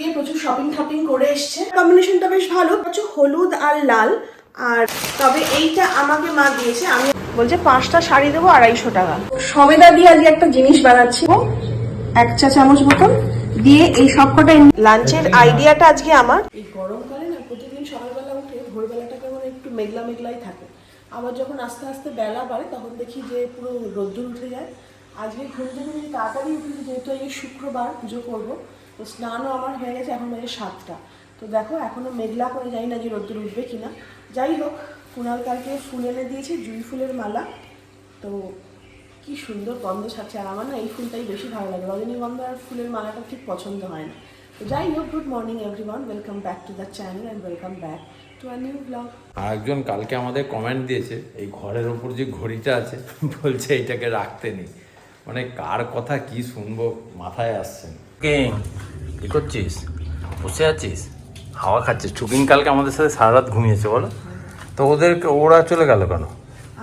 গিয়ে প্রচুর shopping topping করে এসছে। কম্বিনেশনটা বেশ ভালো। হচ্ছে হলুদ আর লাল। আর তবে এইটা আমাকে মা দিয়েছে। আমি বলছে, পাঁচটা শাড়ি দেবো আড়াইশো টাকা। সবেদা দিয়ে আজকে একটা জিনিস বানাচ্ছি। এক চা চামচ মতন দিয়ে এই সবকটা লাঞ্চের আইডিয়াটা আজকে আমার। এই গরমকালে না, প্রতিদিন সকালবেলা উঠে ভোরবেলাটাকে মানে একটু মেঘলা মেঘলাই থাকে। আবার যখন আস্তে আস্তে বেলা বাড়ে, তখন দেখি যে পুরো রোদ্দুর উঠে যায়। আজকে ঘুম থেকে তাড়াতাড়ি উঠেছি যেহেতু এই শুক্রবার পুজো করব তো স্নানও আমার হয়ে গেছে, এখন বাজে সাতটা। তো দেখো এখনও মেঘলা করে যাই না যে রোদ্দুর উঠবে কিনা। যাই হোক কুণাল কালকে ফুল এনে দিয়েছে, জুই ফুলের মালা। তো কি সুন্দর গন্ধ ছাড়ছে। আর আমার না এই ফুলটাই বেশি ভালো লাগে। রজনীগন্ধা আর ফুলের মালাটা ঠিক পছন্দ হয় না। তো যাই হোক good morning everyone welcome back to the channel and welcome back to a new vlog আরেকজন কালকে আমাদের কমেন্ট দিয়েছে, এই ঘরের ওপর যে ঘড়িটা আছে, বলছে এইটাকে রাখতে নেই। মানে কার কথা কি শুনব, মাথায় আসছে না। কে কি করছিস? বসে আছিস? হাওয়া খাচ্ছিস। চুকিং কালকে আমাদের সাথে সারা রাত ঘুমিয়েছে বলো। তো ওদেরকে ওরা চলে গেল কেন?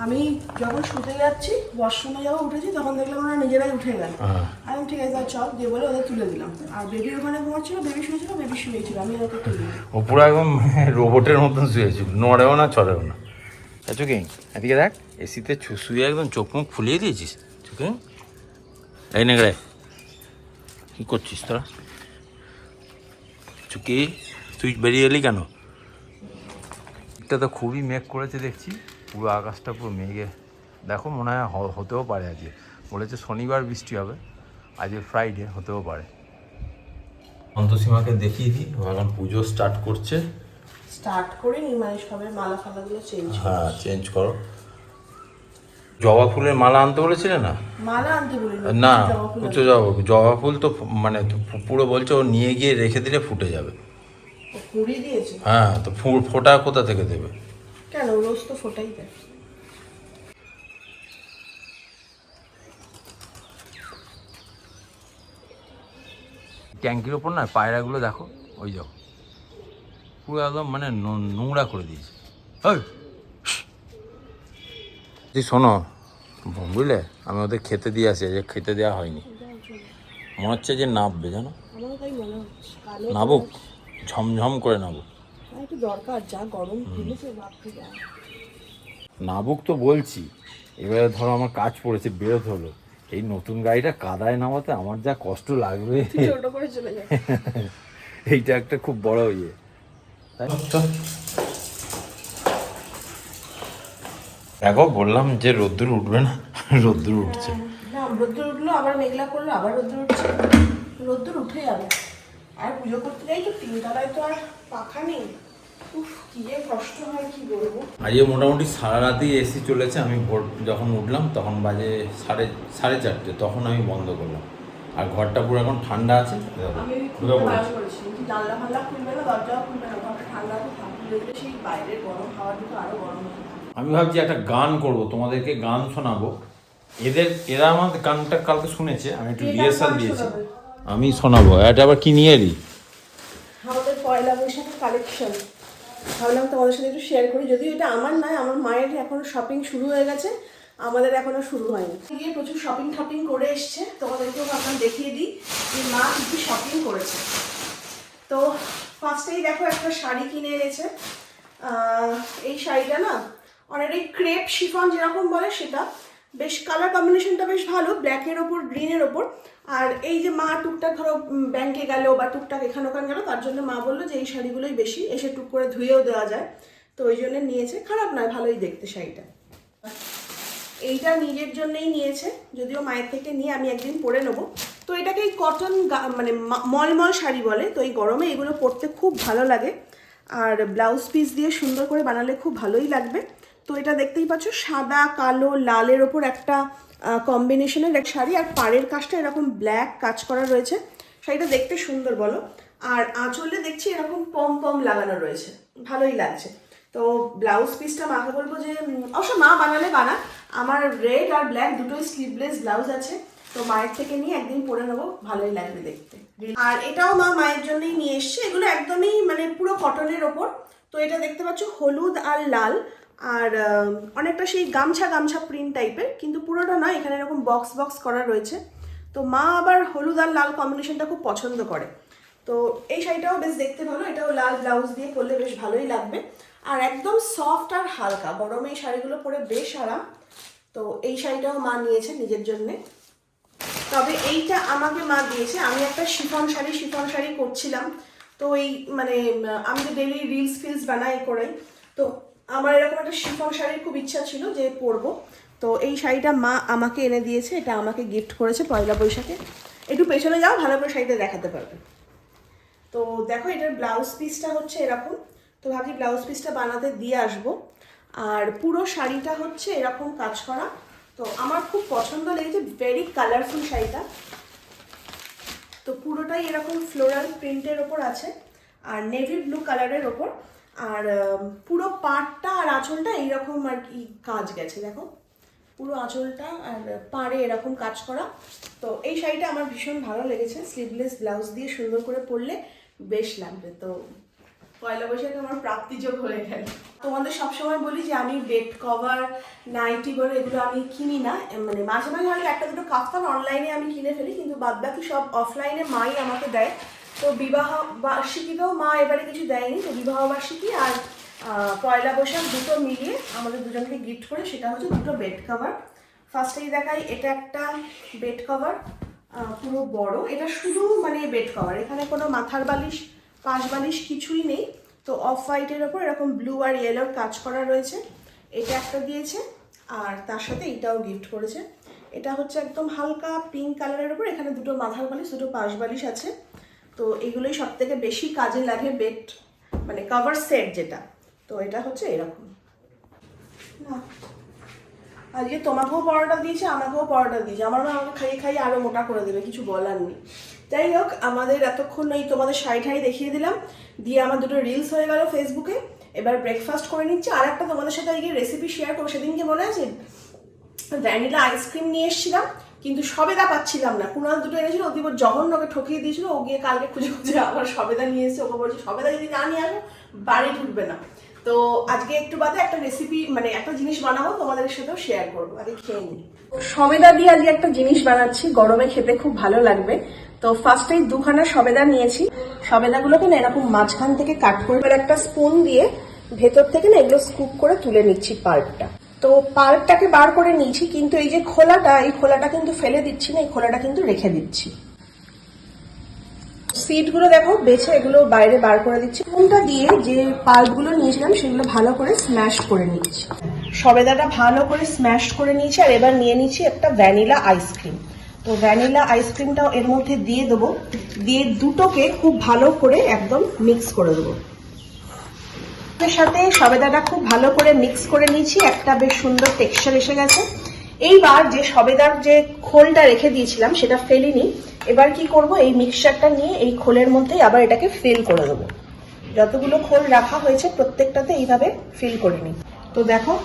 আমি যখন শুতে যাচ্ছি ওয়াশরুমে যখন উঠেছি তখন দেখলাম ওরা নিজেরাই উঠে গেল। হ্যাঁ। আমি ঠিক আছে চল দিয়ে বলে ওদের তুলে দিলাম। আর বেবি ওখানে ঘুমাচ্ছিল বেবি শুয়েছিল বেবি শুয়েছিল আমি ওকে তুলে ও পুরো একদম রোবটের মতন শুয়েছিল। নড়েও না চড়েও না। চুকিং এদিকে দেখ এসিতে শুয়ে একদম চোখ মুখ ফুলিয়ে দিয়েছিস। চুকিং এই নেগড়ে কি করছিস তোরা চুকি তুই বেরিয়ে এলি কেন এটা তো খুবই মেঘ করেছে দেখছি। পুরো আকাশটা পুরো মেঘে। দেখো মনে হয় হতেও পারে আজকে। বলেছে শনিবার বৃষ্টি হবে। আজকে ফ্রাইডে হতেও পারে। অন্তসীমাকে দেখিয়ে দিই। ও এখন পুজো স্টার্ট করছে। স্টার্ট করে নি মানে সবে মালা ফালাগুলো চেঞ্জ হ্যাঁ চেঞ্জ করো। জবা ফুলের মালা আনতে বলেছিলে না? মালা আনতে বলিনি। না জবা ফুল জবা ফুল। তো মানে পুরো বলছে ও নিয়ে গিয়ে রেখে দিলে ফুটে যাবে। হ্যাঁ তো ফোটা কোথা থেকে দেবে? কেন? রোজ তো ফোটাই দেয়। ট্যাঙ্কির ওপর না পায়রাগুলো দেখো ওই যাও। পুরো একদম মানে নোংরা করে দিয়েছে। ওই তুই শোনো। বুঝলে? আমি ওদের খেতে দিয়ে আসি যে খেতে দেওয়া হয়নি। মনে হচ্ছে যে নাববে জানো? নাবুক? ঝমঝম করে নাবুক। আর একটু দরকার যা গরম ফেলেছে বাপরে বাপ নাবুক তো বলছি। এবারে ধরো আমার কাজ পড়েছে বেরোতে হলো। এই নতুন গাড়িটা কাদায় নামাতে আমার যা কষ্ট লাগবে। এইটা একটা খুব বড় ইয়ে। তাই? দেখো বললাম যে রোদ্দুর উঠবে না রোদ্দুর উঠছে। না রোদ্দুর উঠল আবার মেঘলা করল আবার রোদ্দুর উঠছে। রোদ্দুর উঠে যাবে। আর পুজো করতে যাই তো তিনতলায় তো আর পাখা নেই। উফ কি যে কষ্ট হয় কি বলব। আজকে মোটামুটি সারা রাতেই এসি চলেছে আমি ভোর যখন উঠলাম তখন বাজে সাড়ে সাড়ে চারটে তখন আমি বন্ধ করলাম। আর ঘরটা পুরো এখন ঠান্ডা আছে ঠান্ডা আমি ভাবছি একটা গান করব তোমাদেরকে গান শোনাবো। এদের এরা আমার গানটা কালকে শুনেছে আমি একটু রিহার্সাল দিয়েছি। আমি শোনাবো এটা আবার কি নিয়ে এলি? আমাদের পয়লা বৈশাখের কালেকশন ভাবলাম তোমাদের সাথে একটু শেয়ার করি যদিও এটা আমার নয় আমার মায়ের এখনও শপিং শুরু হয়ে গেছে আমাদের এখনও শুরু হয়নি। গিয়ে প্রচুর শপিং টপিং করে এসছে তোমাদেরকেও ভাবলাম দেখিয়ে দিই যে মা কি শপিং করেছে। তো ফার্স্টেই দেখো একটা শাড়ি কিনে এনেছে। এই শাড়িটা না অনেকটাই ক্রেপ শিফন যেরকম বলে সেটা, বেশ কালার কম্বিনেশনটা বেশ ভালো ব্ল্যাকের ওপর গ্রিনের ওপর। আর এই যে মা টুকটাক ধরো ব্যাংকে গেল বা টুকটাক এখানে ওখানে গেল, তার জন্য মা বলল যে এই শাড়িগুলোই বেশি, এসে টুক করে ধুয়েও দেওয়া যায়। তো ওই জন্য নিয়েছে, খারাপ নয়, ভালোই দেখতে শাড়িটা। এইটা নিজের জন্যই নিয়েছে, যদিও মায়ের থেকে নিয়ে আমি একদিন পরে নেব। তো এটাকে এই কটন মানে মলমল শাড়ি বলে, তো এই গরমে এগুলো পরতে খুব ভালো লাগে। আর ব্লাউজ পিস দিয়ে সুন্দর করে বানালে খুব ভালোই লাগবে। তো এটা দেখতেই পাচ্ছ, সাদা, কালো, লালের ওপর একটা কম্বিনেশনের এক শাড়ি, আর পাড়ের কাজটা এরকম ব্ল্যাক কাজ করা রয়েছে। শাড়িটা দেখতে সুন্দর বলো। আর আঁচলে দেখছি এরকম পম পম লাগানো রয়েছে। ভালোই লাগছে। তো ব্লাউজ পিসটা মাকে বলব যে অবশ্য মা বানালে বানা আমার রেড আর ব্ল্যাক দুটোই স্লিভলেস ব্লাউজ আছে। তো মায়ের থেকে নিয়ে একদিন পরে নেব। ভালোই লাগবে দেখতে। আর এটাও মা মায়ের জন্যই নিয়ে এসছে। এগুলো একদমই মানে পুরো কটনের ওপর। তো এটা দেখতে পাচ্ছ, হলুদ আর লাল। আর অনেকটা সেই গামছা গামছা প্রিন্ট টাইপের কিন্তু পুরোটা নয় এখানে এরকম বক্স বক্স করা রয়েছে। তো মা আবার হলুদ আর লাল কম্বিনেশনটা খুব পছন্দ করে। তো এই শাড়িটাও বেশ দেখতে ভালো, এটাও লাল ব্লাউজ দিয়ে পরলে বেশ ভালোই লাগবে। আর একদম সফট আর হালকা গরমে এই শাড়িগুলো পরে বেশ আরাম। তো এই শাড়িটাও মা নিয়েছে নিজের জন্যে। তবে এইটা আমাকে মা দিয়েছে, আমি একটা শিফন শাড়ি শিফন শাড়ি করছিলাম। তো এই মানে আমি তো ডেলি রিলস ফিলস বানাই করে তো আমার এরকম একটা শিফন শাড়ির খুব ইচ্ছা ছিল যে পরবো। তো এই শাড়িটা মা আমাকে এনে দিয়েছে, এটা আমাকে গিফট করেছে পয়লা বৈশাখে। একটু পেছনে যাও, ভালো করে শাড়িটা দেখাতে পারবে। তো দেখো, এটার ব্লাউজ পিসটা হচ্ছে এরকম। তো ভাবছি ব্লাউজ পিসটা বানাতে দিয়ে আসব। আর পুরো শাড়িটা হচ্ছে এরকম কাজ করা। তো আমার খুব পছন্দ লেগেছে ভেরি কালারফুল শাড়িটা। তো পুরোটাই এরকম ফ্লোরাল প্রিন্টের ওপর আছে, আর নেভি ব্লু কালারের ওপর। আর পুরো পাড়টা আর আঁচলটা এইরকম আর কি কাজ গেছে, দেখো। পুরো আঁচলটা আর পাড়ে এরকম কাজ করা। তো এই শাড়িটা আমার ভীষণ ভালো লেগেছে। স্লিভলেস ব্লাউজ দিয়ে সুন্দর করে পরলে বেশ লাগবে। তো পয়লা বৈশাখে আমার প্রাপ্তিযোগ হয়ে গেল। তোমাদের সবসময় বলি যে আমি বেড কভার, নাইটি বলে, এগুলো আমি কিনি না। মানে মাঝে মাঝে হয়তো একটা দুটো কাফতান অনলাইনে আমি কিনে ফেলি, কিন্তু বাদ বাকি সব অফলাইনে মাই আমাকে দেয়। তো বিবাহ বার্ষিকীতেও মা এবারে কিছু দেয়নি, তো বিবাহ বার্ষিকী আর পয়লা বৈশাখ দুটো মিলিয়ে আমাদের দুজনকে গিফট করে, সেটা হচ্ছে দুটো বেড কভার ফার্স্টেই দেখাই, এটা একটা বেড কভার পুরো বড়। এটা শুধু মানে বেড কভার এখানে কোনো মাথার বালিশ, পাশ বালিশ কিছুই নেই। তো অফ হোয়াইটের ওপর এরকম ব্লু আর ইয়েলোর কাজ করা রয়েছে। এটা একটা দিয়েছে, আর তার সাথে এটাও গিফট করেছে। এটা হচ্ছে একদম হালকা পিঙ্ক কালারের ওপর, এখানে দুটো মাথার বালিশ, দুটো পাশ বালিশ আছে। তো এগুলোই সব থেকে বেশি কাজে লাগে বেড মানে কভার সেট যেটা। তো এটা হচ্ছে এরকম। না। আজকে তোমাকেও পরোটা দিয়েছে, আমাকেও পরোটা দিয়েছে। আমার মা আমাকে খাইয়ে খাইয়ে আরও মোটা করে দেবে, কিছু বলার নেই। যাই হোক, আমাদের এতক্ষণ এই তোমাদের শাড়ি ঠাড়ি দেখিয়ে দিলাম। দিয়ে আমার দুটো রিলস হয়ে গেল ফেসবুকে এবার ব্রেকফাস্ট করে নিচ্ছি। আর একটা তোমাদের সাথে আজকে রেসিপি শেয়ার করব। সেদিনকে মনে আছে? ভ্যানিলা আইসক্রিম নিয়ে এসেছিলাম। কিন্তু সবেদা পাচ্ছিলাম না। কুণাল দুটো এনেছিল ওদিকে ওর জঘন্যকে ঠকিয়ে দিয়েছিল, ও গিয়ে কালকে খুঁজে খুঁজে আবার সবেদা নিয়ে এসে ওকে বলছে, সবেদা যদি না নিয়ে আসো, বাড়ি ঢুকবে না। তো আজকে একটু বাদে একটা রেসিপি মানে একটা জিনিস বানাবো, তোমাদের সাথেও শেয়ার করব, আগে খেয়ে নিই। সবেদা দিয়ে আজকে একটা জিনিস বানাচ্ছি, গরমে খেতে খুব ভালো লাগবে। তো ফার্স্টেই দুখানা সবেদা নিয়েছি। সবেদাগুলোকে না এরকম মাঝখান থেকে কাট করে একটা স্পুন দিয়ে ভেতর থেকে না এগুলো স্কুপ করে তুলে নিচ্ছি পাল্পটা তো পার্কটাকে বার করে নিয়েছি, কিন্তু এই যে খোলাটা, এই খোলাটা কিন্তু ফেলে দিচ্ছি না, এই খোলাটা কিন্তু রেখে দিচ্ছি। সিটগুলো দেখো, বেছে এগুলো বাইরে বার করে দিচ্ছি। কোনটা দিয়ে যে পাল্পগুলো নিয়েছিলাম, সেগুলো ভালো করে স্ম্যাশ করে নিচ্ছি সবেদাটা ভালো করে স্ম্যাশ করে নিয়েছি, আর এবার নিয়ে নিচ্ছি একটা ভ্যানিলা আইসক্রিম তো ভ্যানিলা আইসক্রিমটাও এর মধ্যে দিয়ে দেবো। দিয়ে দুটোকে খুব ভালো করে একদম মিক্স করে দেবো। সাথে সবেদাটা খুব ভালো করে মিক্স করে নিয়েছি। একটা বেশ সুন্দর টেক্সচার এসে গেছে। এইবার যে সবেদার যে খোলটা রেখে দিয়েছিলাম, সেটা ফেলিনি। এবার কি করব? এই মিক্সচারটা নিয়ে এই খোলের মধ্যে আবার এটাকে ফিল করে দেবো। যতগুলো খোল রাখা হয়েছে, প্রত্যেকটাতে এইভাবে ফিল করে নিই। তো দেখো,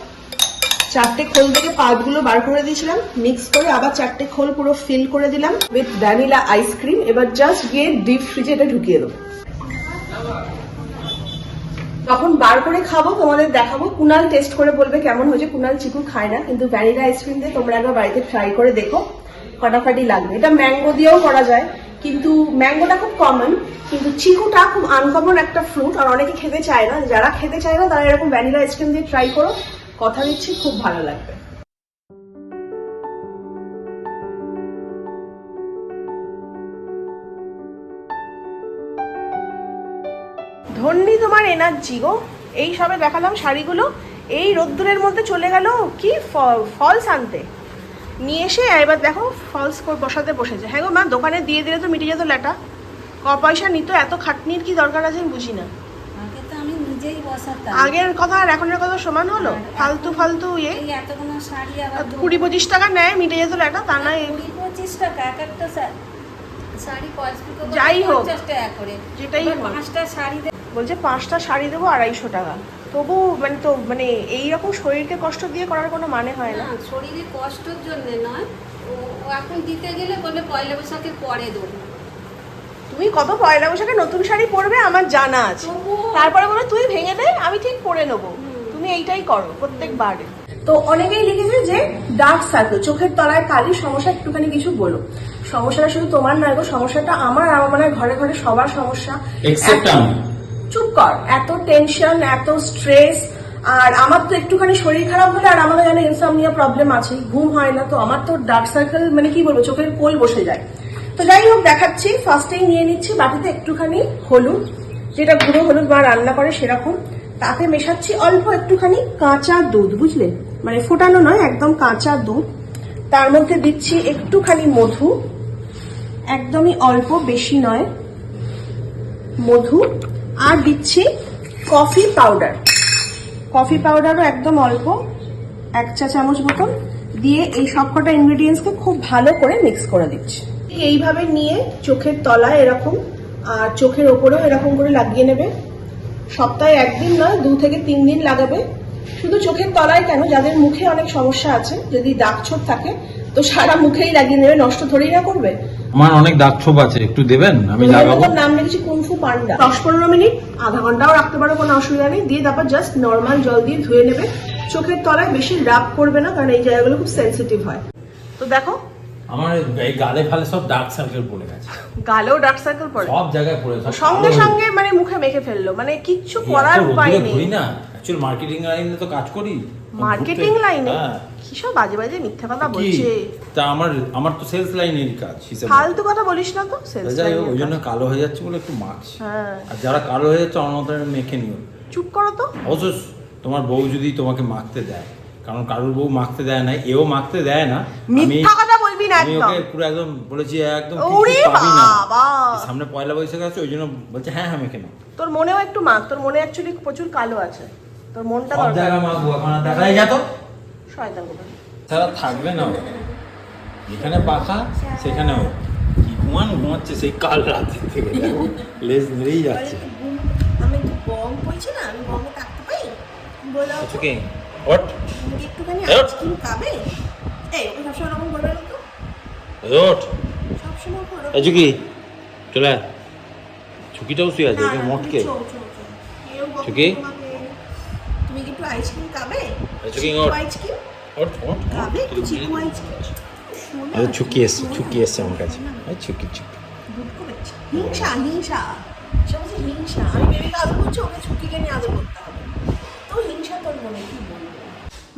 চারটে খোল থেকে পাল্পগুলো বার করে দিয়েছিলাম। মিক্স করে আবার চারটে খোল পুরো ফিল করে দিলাম উইথ ভ্যানিলা আইসক্রিম এবার জাস্ট গিয়ে ডিপ ফ্রিজে এটা ঢুকিয়ে দেবো। তখন বার করে খাব, তোমাদের দেখাবো। কুনাল টেস্ট করে বলবে কেমন হয়েছে। কুনাল চিকু খায় না, কিন্তু ভ্যানিলা আইসক্রিম দিয়ে তোমরা একবার বাড়িতে ট্রাই করে দেখো। ফাটাফাটি লাগবে। এটা ম্যাঙ্গো দিয়েও করা যায়। কিন্তু ম্যাঙ্গোটা খুব কমন কিন্তু চিকুটা খুব আনকমন একটা ফ্রুট আর অনেকে খেতে চায় না। যারা খেতে চায় না, তারা এরকম ভ্যানিলা আইসক্রিম দিয়ে ট্রাই করো। কথা দিচ্ছি, খুব ভালো লাগবে। তোমার এনার্জি গো। এই সবে দেখালাম শাড়িগুলো। এই রোদ্দুরের মধ্যে চলে গেল কি ফলস আনতে। নিয়ে এসে এবার দেখো ফলস বসাতে বসেছে। হ্যাঁ গো মা দোকানে দিয়ে দিলে তো মিটে যেত ল্যাটা। ক পয়সা নিত এত খাটনির কি দরকার আছে আমি বুঝি না। আগের কথা আর এখনের কথা সমান হলো? ফালতু ফালতু ইয়ে। কুড়ি পঁচিশ টাকা নেয় মিটে যেত ল্যাটা তা কুড়ি পঁচিশ টাকা এক একটা যাই হোক, যেটাই। পাঁচটা শাড়ি বলছে পাঁচটা শাড়ি দেবো আড়াইশো টাকা। তবু মানে তো মানে এইরকম শরীরকে কষ্ট দিয়ে করার কোনো মানে হয় না। শরীরে কষ্টের জন্য নয়। ও এখন দিতে গেলে বলে পয়লা বৈশাখে পরে দেবো। তুমি কত পয়লা বৈশাখে নতুন শাড়ি পরবে আমার জানা আছে। তারপরে বলে তুই ভেঙে দে আমি ঠিক পরে নেব। তুমি এইটাই করো প্রত্যেকবারে। তো অনেকেই লিখেছে যে ডার্ক সার্কেল চোখের তলায় কালি সমস্যা একটুখানি কিছু বলো। সমস্যাটা শুধু তোমার নয় গো সমস্যাটা আমার আমার মনে হয় ঘরে ঘরে সবার সমস্যা। চুপ কর। এত টেনশন এত স্ট্রেস আর আমার তো একটুখানি শরীর খারাপ হলে আর আমাদের জানো ইনসামনিয়া প্রবলেম আছে ঘুম হয় না তো, আমার তো ডার্ক সার্কেল মানে কি বলব, চোখের কোল বসে যায়। তো যাই হোক, দেখাচ্ছি ফার্স্টেই নিয়ে নিচ্ছি, বাটিতে একটুখানি হলুদ, যেটা গুঁড়ো হলুদ মা রান্না করে সেরকম। তাতে মেশাচ্ছি অল্প একটুখানি কাঁচা দুধ, বুঝলে? মানে ফোটানো নয়, একদম কাঁচা দুধ। তার মধ্যে দিচ্ছি একটুখানি মধু। একদমই অল্প, বেশি নয়। মধু। আর দিচ্ছি কফি পাউডার কফি পাউডারও একদম অল্প, এক চা চামচ মতন দিয়ে এই সবকটা ইনগ্রেডিয়েন্টসকে খুব ভালো করে মিক্স করে দিচ্ছি। এইভাবে নিয়ে চোখের তলায় এরকম আর চোখের ওপরেও এরকম করে লাগিয়ে নেবে। সপ্তাহে একদিন নয়, দু থেকে তিন দিন লাগাবে। শুধু চোখের তলায় কেন? যাদের মুখে অনেক সমস্যা আছে, যদি দাগ ছোপ থাকে, তো সারা মুখেই লাগিয়ে নেবে, নষ্ট ধরেই না করবে। আমার অনেক দাগ ছোপ আছে একটু দেবেন? আমি লাগাবো। নাম রেখেছি কুংফু পান্ডা দশ পনেরো মিনিট আধা ঘন্টাও রাখতে পারো কোনো অসুবিধা নেই। দিয়ে তারপর জাস্ট নর্মাল জল দিয়ে ধুয়ে নেবে। চোখের তলায় বেশি রাব করবে না কারণ এই জায়গাগুলো খুব সেন্সিটিভ হয়। তো দেখো। আমার এই গালে ফালে সব ডার্ক সার্কেল পড়ে গেছে। গালেও ডার্ক সার্কেল পড়ে। সব জায়গায় পড়ে সব সঙ্গে সঙ্গে মানে মুখে মেখে ফেলল। মানে কিচ্ছু করার উপায় নেই। না। অ্যাকচুয়াল মার্কেটিং লাইনে তো কাজ করি। মার্কেটিং লাইনে হ্যাঁ। কিসব বাজে বাজে মিথ্যা কথা বলছে? তা আমার আমার তো সেলস লাইনের কাজ হিসেবে। ফালতু কথা বলিস না তো সেলস যাই হোক ওই জন্য কালো হয়ে যাচ্ছে বলে একটু মাখছি। হ্যাঁ। আর যারা কালো হয়ে যাচ্ছে আমার মেখে নিও। চুপ করো তো। অবশ্য তোমার বউ যদি তোমাকে মাখতে দেয় কারণ কারোর বউ মাখতে দেয় না এও মাখতে দেয় না। মিথ্যা কথা বলবি না আমি একদম। ওকে পুরো একদম বলেছি একদম ওরে বাবা! সামনে পয়লা বৈশাখ আছে ওই জন্য বলছে হ্যাঁ হ্যাঁ মেখে নাও। তোর মনেও একটু মাখ তোর মনে অ্যাকচুয়ালি প্রচুর কালো আছে। তোর মনটা সব দরকার। জায়গায় মাখবো এখন দেখাই যা তো। শয়তান কোথা তারা থাকবে না ও। যেখানে পাখা সেখানে ও। কি ঘুমান ঘুমাচ্ছে সেই কাল রাতের থেকে। লেজ নেড়েই যাচ্ছে। আমি গম পড়ছে না? আমি গমে থাকতে পারি? বলো আচ্ছা কি? ওট তুমি কি একটুখানি আইসক্রিম খাবে? এই ওকে সবসময় ওরকম করবে না তো। ওট সবসময় ওকে এই চলে আয়। চুকিটাও শুয়ে আছে ওকে মটকে। তুমি চো, চো, চো। এরকম কখনো চুকি? তোমাকে- তুমি কি একটু আইসক্রিম খাবে। আইসক্রিম খাবে? চিকু আইসক্রিম আরে চুকি এসছে চুকি এসছে আমার কাছে। চুকি চুকি। দুধ হিংসা হিংসা। সে বলছে হিংসা। আমি বেবিকে আদর করছি ওকে ছুটিকে নিয়ে আদর করতে হবে। তো হিংসা তোর মনে কি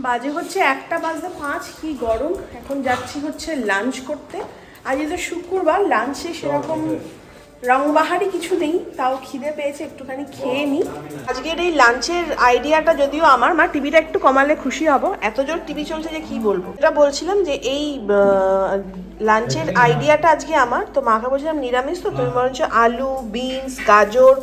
বাজে হচ্ছে একটা বাজে পাঁচ কি গরম। এখন যাচ্ছি হচ্ছে লাঞ্চ করতে। আজ যেহেতু শুক্রবার লাঞ্চে সেরকম রংবাহারি কিছু নেই তাও খিদে পেয়েছে একটুখানি খেয়ে নিই আজকের এই লাঞ্চের আইডিয়াটা যদিও আমার মা টিভিটা একটু কমালে খুশি হব। এত জোর টিভি চলছে যে কি বলব? এটা বলছিলাম যে এই লাঞ্চের আইডিয়াটা আজকে আমার তো মাকে বলছিলাম নিরামিষ তো তুমি বরঞ্চ আলু বিনস গাজর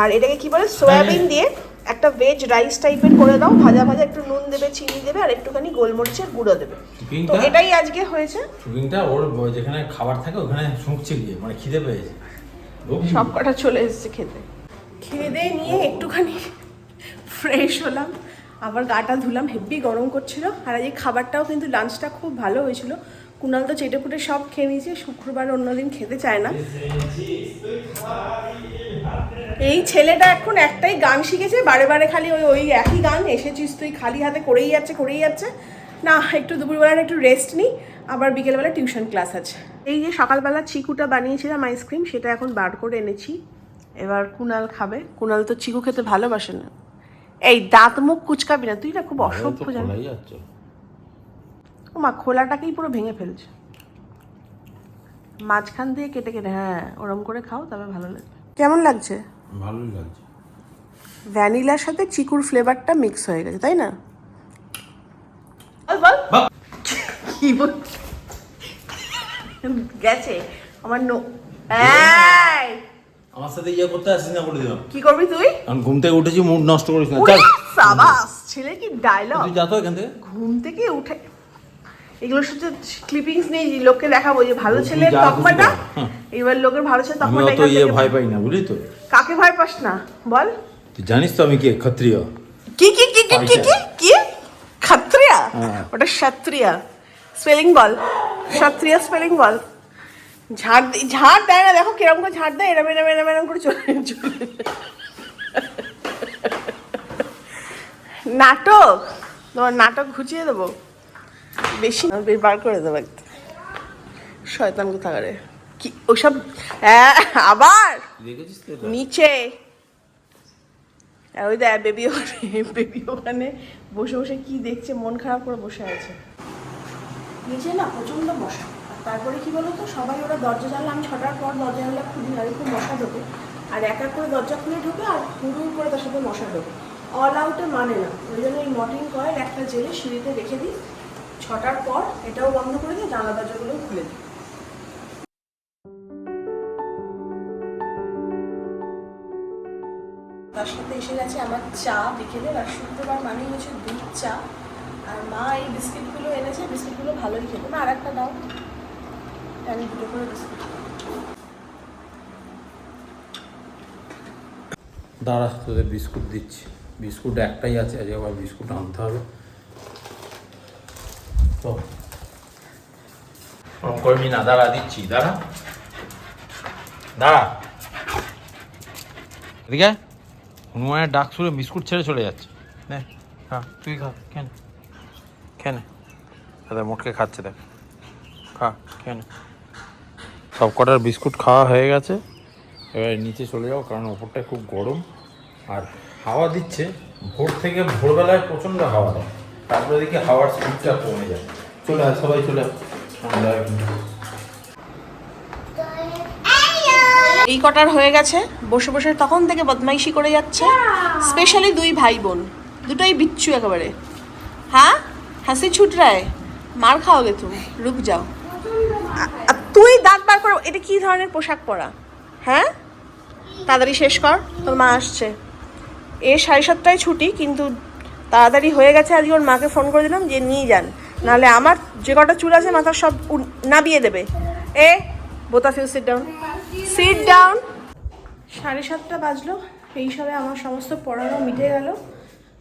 আর এটাকে কি বলে সয়াবিন দিয়ে একটা ভেজ রাইস টাইপের করে দাও। ভাজা ভাজা একটু নুন দেবে চিনি দেবে আর একটুখানি গোলমরিচের গুঁড়ো দেবে। তো এটাই আজকে হয়েছে। ওর যেখানে খাবার থাকে ওখানে শুঁকছে গিয়ে মানে খিদে পেয়েছে। সব কটা চলে এসেছে খেতে। খেয়ে দিয়ে নিয়ে একটুখানি ফ্রেশ হলাম আবার গাটা ধুলাম হেভি গরম করছিল আর আজকে খাবারটাও কিন্তু লাঞ্চটা খুব ভালো হয়েছিল। কুনাল তো চেটে পুটে সব খেয়ে নিয়েছে শুক্রবার অন্যদিন খেতে চায় না। এই ছেলেটা এখন একটাই গান শিখেছে বারে বারে খালি ওই ওই একই গান এসেছিস তুই খালি হাতে করেই যাচ্ছে করেই যাচ্ছে। না একটু দুপুরবেলা একটু রেস্ট নিই আবার বিকেলবেলা টিউশন ক্লাস আছে। এই যে সকালবেলা চিকুটা বানিয়েছিলাম আইসক্রিম সেটা এখন বার করে এনেছি। এবার কুনাল খাবে। কুনাল তো চিকু খেতে ভালোবাসে না। এই দাঁত মুখ কুচকাবি না তুই না খুব অসভ্য জানি ও মা খোলাটাকেই পুরো ভেঙে ফেলছে। মাঝখান দিয়ে কেটে কেটে হ্যাঁ ওরম করে খাও তবে ভালো লাগবে। কেমন লাগছে? ভালোই লাগছে। ভ্যানিলার সাথে চিকুর ফ্লেভারটা মিক্স হয়ে গেছে তাই না? বল বল কি বল গেছে। আমার নো এই! আমার সাথে ইয়ে করতে আসিস না বলে দিলাম। কি করবি তুই? কারণ ঘুম থেকে উঠেছি মুড নষ্ট করিস না। চল। সাবাস ছেলে কি ডায়লগ তুই যা তো এখান থেকে। ঘুম থেকে উঠে এগুলোর সাথে ক্লিপিংস নেই লোককে দেখাবো যে ভালো খুশি তকমাটা। হ্যাঁ। এবার লোকের ভালো ছেলে তকমাটা এখান ইয়ে ভয় পাই না বুঝলি তো? কাকে ভয় পাস না? বল। তুই জানিস তো আমি কি? ক্ষত্রিয়। কি কি কি কি কি কি? কি? ক্ষত্রিয়া? হ্যাঁ। ওটা ক্ষত্রিয়া। স্পেলিং বল। ক্ষত্রিয়া স্পেলিং বল। ঝাড় ঝাড় দেয় না দেখো কীরকম করে ঝাড় দেয় এরম এরম এরম এরম করে চলে চলে নাটক? তোমার নাটক ঘুচিয়ে দেবো। বেশি বার করে দেবো একদম। শয়তান কোথাকারে। কি ওসব হ্যাঁ আবার? নিচে। ওই দেখ বেবি ওখানে বেবি ওখানে বসে বসে কি দেখছে মন খারাপ করে বসে আছে। নিচে না, প্রচণ্ড মশা। আর তারপরে কি বলতো, সবাই ওরা দরজা জানলা, আমি ছটার পর দরজা জানলা খুলি না খুব মশা ঢোকে। আর এক এক করে দরজা খুলে ঢোকে আর হুড়ুর করে তার সাথে মশা ঢোকে। অল আউটে মানে না। ওই জন্য এই মর্টিন কয়েল একটা জেলে সিঁড়িতে রেখে দিই। ছটার পর এটাও বন্ধ করে দিই জানলা দরজাগুলোও খুলে দিই। তার সাথে এসে গেছে আমার চা বিকেলের, আর শুক্রবার মানেই হচ্ছে দুধ চা। আর মা এই বিস্কিটগুলো এনেছে বিস্কিটগুলো ভালোই খেতে। না আর একটা দাও। আমি দুটো করে বিস্কিট দাঁড়া তোদের বিস্কুট দিচ্ছি। বিস্কুট একটাই আছে আজকে আবার বিস্কুট আনতে হবে। তো। করবি না দাঁড়া দিচ্ছি। দাঁড়া। দাঁড়া। এদিকে। হনুমানের ডাক শুনে বিস্কুট ছেড়ে চলে যাচ্ছে। নে খা তুই খা কেন? কেন দাদা মোটকে খাচ্ছে দেখ। খা। কেন সব কটার বিস্কুট খাওয়া হয়ে গেছে। এবার নিচে চলে যাও কারণ ওপরটা খুব গরম। আর হাওয়া দিচ্ছে। ভোর থেকে ভোরবেলায় প্রচণ্ড হাওয়া দেয়। তারপরে দেখি হাওয়ার স্পিডটা কমে যায়। চলে আয় সবাই চলে এই কটার হয়ে গেছে। বসে বসে তখন থেকে বদমাইশি করে যাচ্ছে। স্পেশালি দুই ভাই বোন। দুটোই বিচ্ছু একেবারে। হাসি ছুট রায়, মার খাওয়াগে তুমি রুক যাও। তুই দাঁত বার করো, এটা কি ধরনের পোশাক পরা? হ্যাঁ? তাড়াতাড়ি শেষ কর, তোর মা আসছে। এ সাড়ে সাতটায় ছুটি, কিন্তু তাড়াতাড়ি হয়ে গেছে, আজকে ওর মাকে ফোন করে দিলাম যে নিয়ে যান। নাহলে আমার যে কটা চুল আছে, মাথার সব নাবিয়ে দেবে। এ বোতা ফিউ সিট ডাউন সিট ডাউন সাড়ে সাতটা বাজলো, এই সবে আমার সমস্ত পড়ানো মিটে গেল।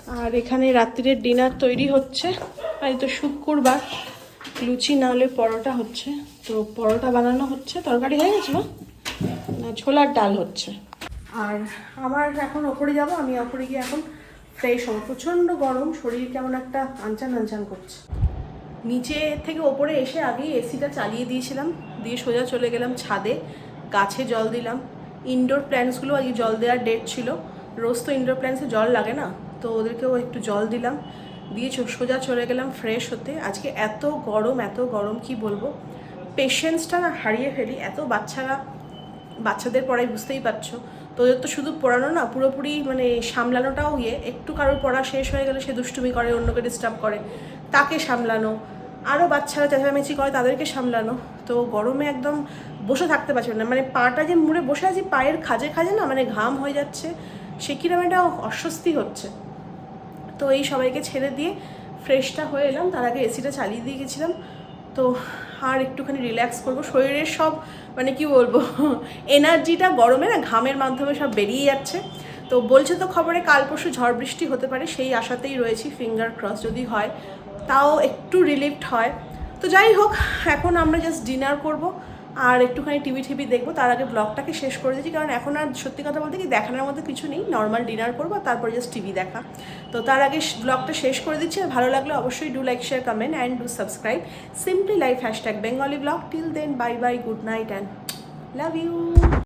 আর এখানে রাত্রির ডিনার তৈরি হচ্ছে। আজ তো শুক্রবার। লুচি না হলে পরোটা হচ্ছে। তো পরোটা বানানো হচ্ছে। তরকারি হয়ে গেছে না না ছোলার ডাল হচ্ছে। আর আমার এখন ওপরে যাব। আমি ওপরে গিয়ে এখন ফ্রেশ হব। প্রচণ্ড গরম। শরীর কেমন একটা আনচান আনচান করছে। নিচে থেকে ওপরে এসে আগেই এসিটা চালিয়ে দিয়েছিলাম। দিয়ে সোজা চলে গেলাম ছাদে। গাছে জল দিলাম। ইনডোর প্ল্যান্টসগুলো আজকে জল দেওয়ার ডেট ছিল। রোজ তো ইনডোর প্ল্যান্টসে জল লাগে না। তো ওদেরকেও একটু জল দিলাম। দিয়ে সোজা চলে গেলাম ফ্রেশ হতে। আজকে এত গরম এত গরম, কি বলব? পেশেন্সটা না হারিয়ে ফেলি। এত বাচ্চারা, বাচ্চাদের পড়াই বুঝতেই পারছ। তোদের তো শুধু পড়ানো না, পুরোপুরি মানে সামলানোটাও ইয়ে। একটু কারোর পড়া শেষ হয়ে গেলে সে দুষ্টুমি করে, অন্যকে ডিস্টার্ব করে। তাকে সামলানো। আরও বাচ্চারা চেঁচামেচি করে, তাদেরকে সামলানো। তো গরমে একদম বসে থাকতে পারছে না। মানে পাটা যে মুড়ে বসে আছি, পায়ের খাজে খাজে না মানে ঘাম হয়ে যাচ্ছে। সে কিরম একটা অস্বস্তি হচ্ছে। তো এই সবাইকে ছেড়ে দিয়ে ফ্রেশটা হয়ে এলাম। তার আগে এসিটা চালিয়ে দিয়ে গেছিলাম। তো আর একটুখানি রিল্যাক্স করব। শরীরের সব মানে কি বলব এনার্জিটা গরমে না ঘামের মাধ্যমে সব বেরিয়ে যাচ্ছে। তো বলছে তো খবরে কাল পরশু ঝড় বৃষ্টি হতে পারে, সেই আশাতেই রয়েছি ফিঙ্গার ক্রস যদি হয়, তাও একটু রিলিফড হয়। তো যাই হোক, এখন আমরা জাস্ট ডিনার করব। আর একটুখানি টিভি টিভি দেখব, তার আগে ব্লগটাকে শেষ করে দিচ্ছি কারণ এখন আর সত্যি কথা বলতে কি দেখানোর মতো কিছু নেই নর্মাল ডিনার করব আর তারপর জাস্ট টিভি দেখা। তো তার আগে ব্লগটা শেষ করে দিচ্ছি, আর ভালো লাগলে অবশ্যই do like share comment and do subscribe simply life hashtag Bengali vlog till then bye bye good night and love you